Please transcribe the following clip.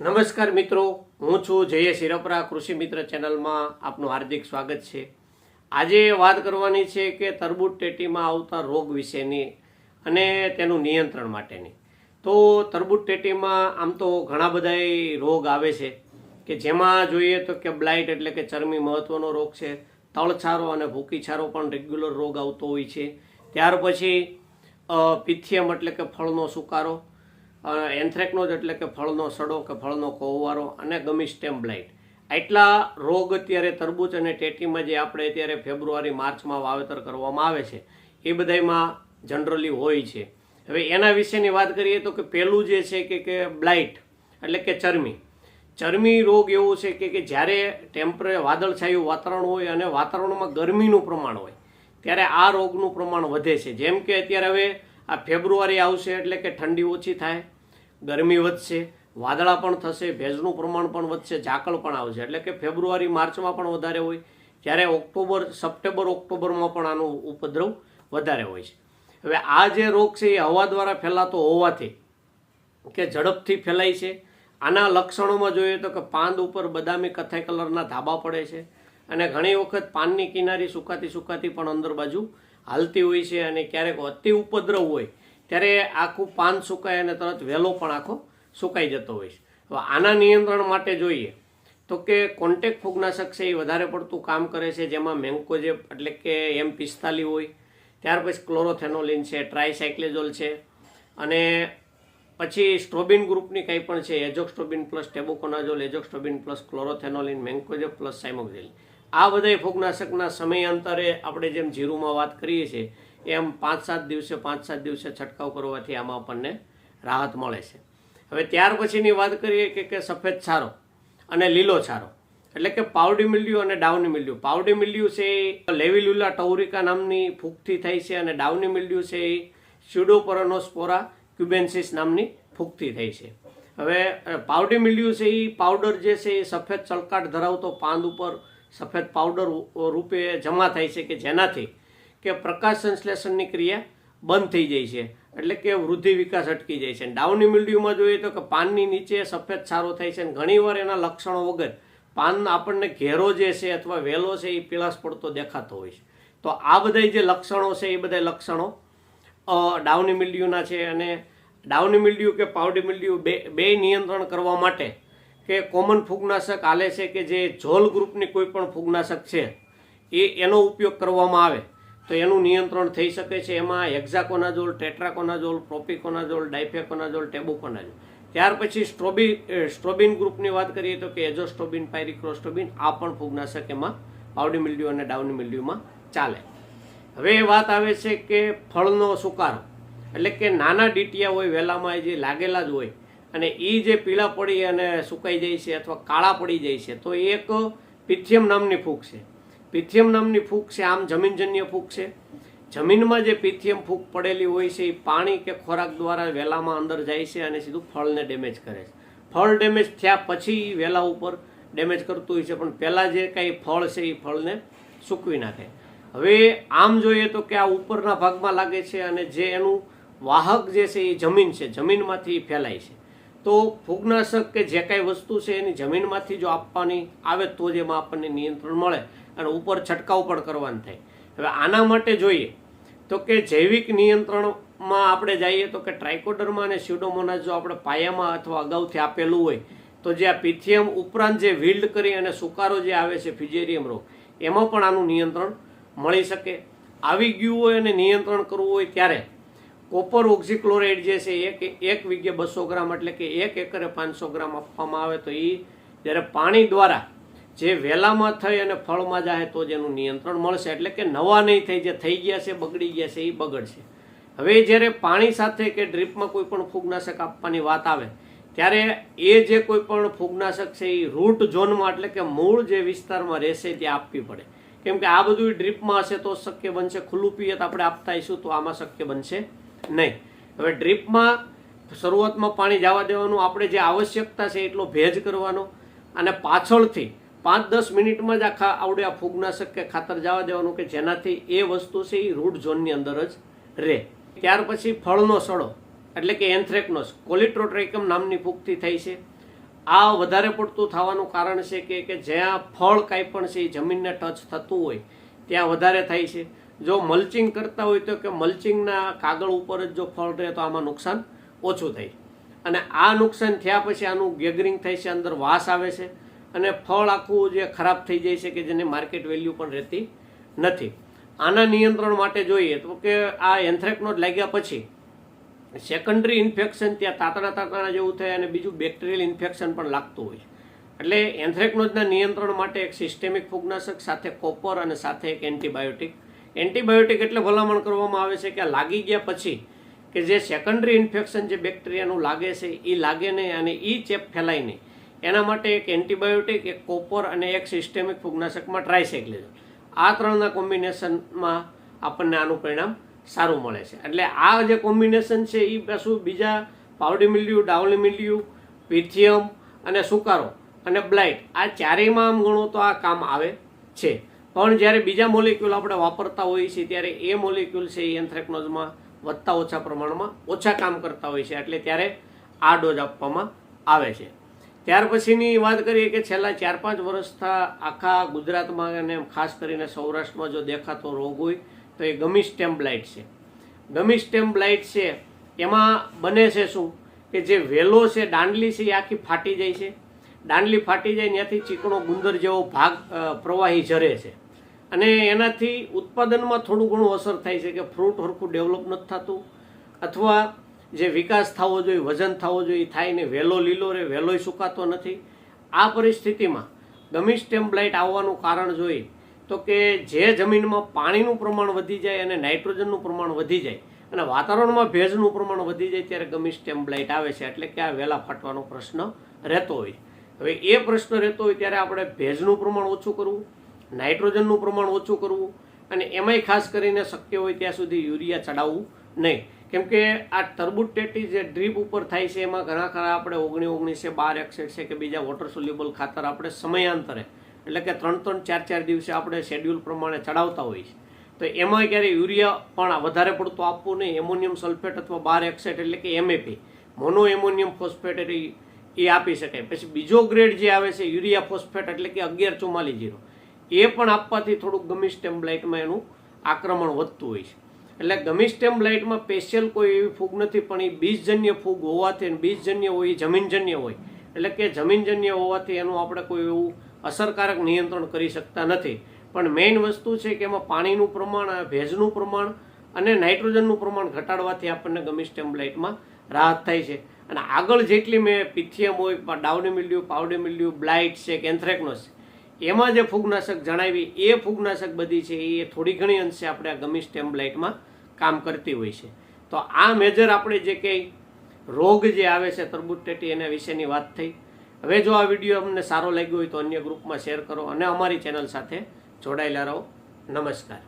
નમસ્કાર મિત્રો, હું છું જય શિરપરા કૃષિ મિત્ર ચેનલમાં આપનું હાર્દિક સ્વાગત છે. આજે વાત કરવાની છે કે તરબૂચ ટેટીમાં આવતા રોગ વિશેની અને તેનું નિયંત્રણ માટેની. તો તરબૂચ ટેટીમાં આમ તો ઘણા બધા રોગ આવે છે કે જેમાં જોઈએ તો કે બ્લાઇટ એટલે કે ચરમી મહત્વનો રોગ છે, તળછારો અને ભૂકીછારો પણ રેગ્યુલર રોગ આવતો હોય છે. ત્યાર પછી પિથિયમ એટલે કે ફળનો સુકારો એન્થ્રેકનોઝ એટલે કે ફળનો સડો કે ફળનો કોવારો અને ગમી સ્ટેમ બ્લાઇટ. આટલા રોગ અત્યારે તરબૂચ અને ટેટીમાં જે આપણે અત્યારે ફેબ્રુઆરી, માર્ચમાં વાવેતર કરવામાં આવે છે, એ બધામાં જનરલી હોય છે. હવે એના વિશેની વાત કરીએ તો કે પહેલું જે છે કે કે બ્લાઇટ, એટલે કે ચરમી. ચરમી રોગ એવો છે કે કે જ્યારે ટેમ્પરે વાદળછાયું વાતાવરણ હોય અને વાતાવરણમાં ગરમીનું પ્રમાણ હોય, ત્યારે આ રોગનું પ્રમાણ વધે છે. જેમ કે અત્યારે હવે આ ફેબ્રુઆરી આવશે એટલે કે ઠંડી ઓછી થાય, ગરમી વધશે, વાદળા પણ થશે, ભેજનું પ્રમાણ પણ વધશે, ઝાકળ પણ આવશે. એટલે કે ફેબ્રુઆરી, માર્ચમાં પણ વધારે હોય, જ્યારે ઓક્ટોબર, સપ્ટેમ્બર, ઓક્ટોબરમાં પણ આનો ઉપદ્રવ વધારે હોય છે. હવે આ જે રોગ છે એ હવા દ્વારા ફેલાતો હોવાથી કે ઝડપથી ફેલાય છે. આના લક્ષણોમાં જોઈએ તો કે પાંદ ઉપર બદામી કથાઈ કલરના ધાબા પડે છે અને ઘણી વખત પાનની કિનારી સુકાતી સુકાતી પણ અંદર બાજુ હાલતી હોય છે અને ક્યારેક અતિ ઉપદ્રવ હોય, ત્યારે આખું પાન સુકાય અને તરત વહેલો પણ આખો સુકાઈ જતો હોય છે. હવે આના નિયંત્રણ માટે જોઈએ તો કે કોન્ટેક ફૂગનાશક છે એ વધારે પડતું કામ કરે છે, જેમાં મેન્કોજેબ એટલે કે એમ પિસ્તાલી હોય, ત્યાર પછી ક્લોરોથેનોલિન છે ટ્રાયસાયક્લેઝોલ છે, અને પછી સ્ટ્રોબિન ગ્રુપની કંઈ પણ છે, azoxystrobin plus tebuconazole, azoxystrobin plus chlorothalonil mancozeb plus cymoxanil આ બધા ફૂગનાશકના સમયાંતરે આપણે જેમ જીરુમાં વાત કરીએ છીએ, એમ પાંચ સાત દિવસે, પાંચ સાત દિવસે છંટકાવ કરવાથી આમાં આપણને રાહત મળે છે. હવે ત્યાર પછીની વાત કરીએ કે કે સફેદ છારો અને લીલો છારો. એટલે કે પાવડી મિલ્યુ અને ડાઉની મિલ્યુ. પાવડી મિલ્યુ છે એ લેવિલ્યુલા ટૌરિકા નામની ફૂગથી થાય છે અને ડાઉની મિલ્યુ છે એ સ્યુડોપરનોસ્પોરા ક્યુબેન્સિસ નામની ફૂગથી થાય છે. હવે પાવડી મિલ્યુ છે એ પાવડર જે છે એ સફેદ ચળકાટ ધરાવતો પાંદ ઉપર સફેદ પાવડર રૂપે જમા થાય છે કે જેનાથી કે પ્રકાશ સંશ્લેષણની ક્રિયા બંધ થઈ જાય છે. એટલે કે વૃદ્ધિ વિકાસ અટકી જાય છે. ડાઉની મિલ્ડ્યુમાં જોઈએ તો કે પાનની નીચે સફેદ સારો થાય છે અને ઘણીવાર એના લક્ષણો વગર પાન આપણને ઘેરો જે છે અથવા વેલો છે એ પીળાશ પડતો દેખાતો હોય છે. તો આ બધા જે લક્ષણો છે એ બધા લક્ષણો ડાઉની મિલ્ડ્યુના છે અને ડાઉની મિલ્ડ્યુ કે પાવડી મિલ્ડ્યુ બે બે નિયંત્રણ કરવા માટે કે કોમન ફૂગનાશક આલે છે કે જે જોલ ગ્રુપની કોઈ પણ ફૂગનાશક છે, એ એનો ઉપયોગ કરવામાં આવે તો એનું નિયંત્રણ થઈ શકે છે. એમાં hexaconazole, tetraconazole, propiconazole, difenoconazole, tebuconazole. ત્યાર પછી સ્ટ્રોબી સ્ટ્રોબિન ગ્રુપની વાત કરીએ તો કે એઝોસ્ટ્રોબિન, પાયરિક્રોસ્ટ્રોબિન, આ પણ ફૂગનાશક એમાં પાવડી મિલ્ડ્યુ અને ડાઉની મિલ્ડ્યુમાં ચાલે. હવે એ વાત આવે છે કે ફળનો સુકારો. એટલે કે નાના ડીટિયા હોય, વેલામાં જે લાગેલા જ હોય અને એ જે પીળા પડી અને સુકાઈ જાય છે અથવા કાળા પડી જાય છે, તો એક પિથિયમ નામની ફૂગ છે. પિથિયમ નામની ફૂગ છે, આમ જમીનજન્ય ફૂગ છે. જમીનમાં જે પિથિયમ ફૂગ પડેલી હોય છે એ પાણી કે ખોરાક દ્વારા વેલામાં અંદર જાય છે અને સીધું ફળને ડેમેજ કરે છે. ફળ ડેમેજ થયા પછી એ વેલા ઉપર ડેમેજ કરતું હોય છે, પણ પહેલાં જે કાંઈ ફળ છે એ ફળને સૂકવી નાખે. હવે આમ જોઈએ તો કે આ ઉપરના ભાગમાં લાગે છે અને જે એનું વાહક જે છે એ જમીન છે. જમીનમાંથી ફેલાય છે. તો ફૂગનાશક કે જે કાંઈ વસ્તુ છે એની જમીનમાંથી જો આપવાની આવે તો જ એમાં આપણને નિયંત્રણ મળે અને ઉપર છંટકાવ પણ કરવાનું થાય. હવે આના માટે જોઈએ તો કે જૈવિક નિયંત્રણમાં આપણે જઈએ તો કે ટ્રાઇકોડર્મા અને સ્યુડોમોનાસ જો આપણે પાયામાં અથવા અગાઉથી આપેલું હોય, તો જે આ પિથિયમ ઉપરાંત જે વિલ્ડ કરી અને સુકારો જે આવે છે ફિજેરિયમ રોગ એમાં પણ આનું નિયંત્રણ મળી શકે. આવી ગયું હોય અને નિયંત્રણ કરવું હોય ત્યારે કોપર ઓક્ઝીક્લોરાઇડ જે છે, એક એક વીઘે બસો ગ્રામ એટલે કે એક એકરે પાંચસો ગ્રામ આપવામાં આવે તો એ જ્યારે પાણી દ્વારા જે વેલામાં થઈ અને ફળમાં જાય તો જેનું નિયંત્રણ મળશે. એટલે કે નવા નહીં થઈ, જે થઈ ગયા છે, બગડી ગયા છે એ બગડશે. હવે જ્યારે પાણી સાથે કે ડ્રીપમાં કોઈ પણ ફૂગનાશક આપવાની વાત આવે, ત્યારે એ જે કોઈ પણ ફૂગનાશક છે એ રૂટ ઝોનમાં એટલે કે મૂળ જે વિસ્તારમાં રહેશે, ત્યાં આપવી પડે. કેમ કે આ બધું ડ્રીપમાં હશે તો શક્ય બનશે, ખુલ્લું પિયત આપણે આપતા આવીશું તો આમાં શક્ય બનશે. નહીં. હવે ડ્રીપમાં શરૂઆતમાં પાણી જવા દેવાનું આપણે જે આવશ્યકતા છે એટલો ભેજ કરવાનો અને પાછળથી પાંચ દસ મિનિટમાં જ આખા આવડે આ ફૂગનાશક કે ખાતર જવા દેવાનું કે જેનાથી એ વસ્તુ છે એ રૂટ ઝોનની અંદર જ રહે. ત્યાર પછી ફળનો સડો, એટલે કે એન્થ્રેકનોસ કોલિટ્રોટ્રેકમ નામની ફૂગથી થાય છે. આ વધારે પડતું થવાનું કારણ છે કે કે જ્યાં ફળ કાંઈ પણ છે એ જમીનને ટચ થતું હોય, ત્યાં વધારે થાય છે. જો મલ્ચિંગ કરતા હોય તો કે મલ્ચિંગના કાગળ ઉપર જ જો ફળ રહે તો આમાં નુકસાન ઓછું થાય. અને આ નુકસાન થયા પછી આનું ગેગરિંગ થાય છે, અંદર વાસ આવે છે અને ફળ આખું જે ખરાબ થઈ જાય છે કે જેની માર્કેટ વેલ્યુ પણ રહેતી નથી. આના નિયંત્રણ માટે જોઈએ તો કે આ એન્થ્રેકનોજ લાગ્યા પછી સેકન્ડરી ઇન્ફેક્શન ત્યાં તાતણા તાતણા જેવું થાય અને બીજું બેક્ટેરિયલ ઇન્ફેક્શન પણ લાગતું હોય છે. એટલે એન્થ્રેકનોજના નિયંત્રણ માટે એક સિસ્ટેમિક ફૂગનાશક, સાથે કોપર અને સાથે એક એન્ટીબાયોટિક એન્ટીબાયોટિક એટલે ભલામણ કરવામાં આવે છે કે લાગી ગયા પછી કે જે સેકન્ડરી ઇન્ફેક્શન જે બેક્ટેરિયાનું લાગે છે એ લાગે નહીં અને એ ચેપ ફેલાય નહીં. એના માટે એક એન્ટીબાયોટિક એક કોપર અને એક સિસ્ટેમિક ફૂગનાશકમાં ટ્રાયસાઇક્લિઝમ આ ત્રણના કોમ્બિનેશનમાં આપણને આનું પરિણામ સારું મળે છે. એટલે આ જે કોમ્બિનેશન છે એ પાછું બીજા પાવડી મિલ્યુ ડાવલી મિલ્યુ પિથિયમ અને સુકારો અને બ્લાઇટ આ ચારેયમાં આમ ગણો તો આ કામ આવે છે. પણ જ્યારે બીજા મોલિક્યુલ આપણે વાપરતા હોઈએ છીએ ત્યારે એ મોલિક્યુલ છે એ એન્થ્રેકનોઝમાં વધતા ઓછા પ્રમાણમાં ઓછા કામ કરતા હોય છે, એટલે ત્યારે આ ડોઝ આપવામાં આવે છે. ત્યાર પછીની વાત કરીએ કે છેલ્લા ચાર પાંચ વર્ષથી આખા ગુજરાતમાં અને ખાસ કરીને સૌરાષ્ટ્રમાં જો દેખાતો રોગ હોય, તો એ ગમી સ્ટેમ્પ બ્લાઇટ છે. ગમી સ્ટેમ્પ બ્લાઇટ છે, એમાં બને છે શું? કે જે વેલો છે, દાંડલી છે, એ આખી ફાટી જાય છે. દાંડલી ફાટી જાય ત્યાંથી ચીકણો ગુંદર જેવો ભાગ પ્રવાહી ઝરે છે. અને એનાથી ઉત્પાદનમાં થોડું ઘણું અસર થાય છે કે ફ્રૂટ હરખું ડેવલપ નથી થતું, અથવા જે વિકાસ થવો જોઈએ, વજન થવો જોઈએ થાય ને વહેલો લીલો રહે, વેલોય સુકાતો નથી. આ પરિસ્થિતિમાં ગમી સ્ટેમ બ્લાઇટ આવવાનું કારણ જોઈએ તો કે જે જમીનમાં પાણીનું પ્રમાણ વધી જાય અને નાઇટ્રોજનનું પ્રમાણ વધી જાય અને વાતાવરણમાં ભેજનું પ્રમાણ વધી જાય ત્યારે ગમી સ્ટેમ બ્લાઇટ આવે છે. એટલે કે આ વેલા ફાટવાનો પ્રશ્ન રહેતો હોય. હવે એ પ્રશ્ન રહેતો હોય ત્યારે આપણે ભેજનું પ્રમાણ ઓછું કરવું, નાઇટ્રોજનનું પ્રમાણ ઓછું કરવું અને એમાંય ખાસ કરીને શક્ય હોય ત્યાં સુધી યુરિયા ચડાવવું નહીં. કેમ કે આ ટર્બુટેટી જે ડ્રીપ ઉપર થાય છે એમાં ઘણા ખરા આપણે ઓગણી ઓગણીસે બાર એક્સેટ છે કે બીજા વોટર સોલ્યુબલ ખાતર આપણે સમયાંતરે, એટલે કે ત્રણ ત્રણ ચાર ચાર દિવસે આપણે શેડ્યુલ પ્રમાણે ચડાવતા હોઈએ છીએ. તો એમાં ક્યારે યુરિયા પણ વધારે પડતું આપવું નહીં. એમોનિયમ સલ્ફેટ અથવા બાર એક્સેટ એટલે કે એમએપી. મોનો એમોનિયમ ફોસ્ફેટ એ એ આપી શકાય પછી બીજો ગ્રેડ જે આવે છે યુરિયા ફોસ્ફેટ એટલે કે અગિયાર ચુમ્માલીસ જીરો. એ પણ આપવાથી થોડુંક ગમી સ્ટેમ બ્લાઇટમાં એનું આક્રમણ વધતું હોય છે. એટલે ગમી સ્ટેમ બ્લાઇટમાં સ્પેશિયલ કોઈ એવી ફૂગ નથી, પણ એ બીજજન્ય ફૂગ હોવાથી બીજજન્ય હોય, એ જમીનજન્ય હોય. એટલે કે જમીનજન્ય હોવાથી એનું આપણે કોઈ એવું અસરકારક નિયંત્રણ કરી શકતા નથી. પણ મેઇન વસ્તુ છે કે એમાં પાણીનું પ્રમાણ, ભેજનું પ્રમાણ અને નાઇટ્રોજનનું પ્રમાણ ઘટાડવાથી આપણને ગમી સ્ટેમ્બલાઇટમાં રાહત થાય છે. અને આગળ જેટલી મેં પિથિયમ હોય downy mildew powdery mildew blight છે કે એન્થ્રેકનોસ એમાં જે ફૂગનાશક જણાવી, એ ફૂગનાશક બધી છે, એ થોડી ઘણી અંશે આપણે આ ગમી સ્ટેમ બ્લાઇટમાં કામ કરતી હોય છે. તો આ મેજર આપણે જે કંઈ રોગ જે આવે છે, તરબૂચ ટેટી એના વિશેની વાત થઈ. હવે જો આ વીડિયો અમને સારો લાગ્યો હોય તો અન્ય ગ્રુપમાં શેર કરો અને અમારી ચેનલ સાથે જોડાયેલા રહો. નમસ્કાર.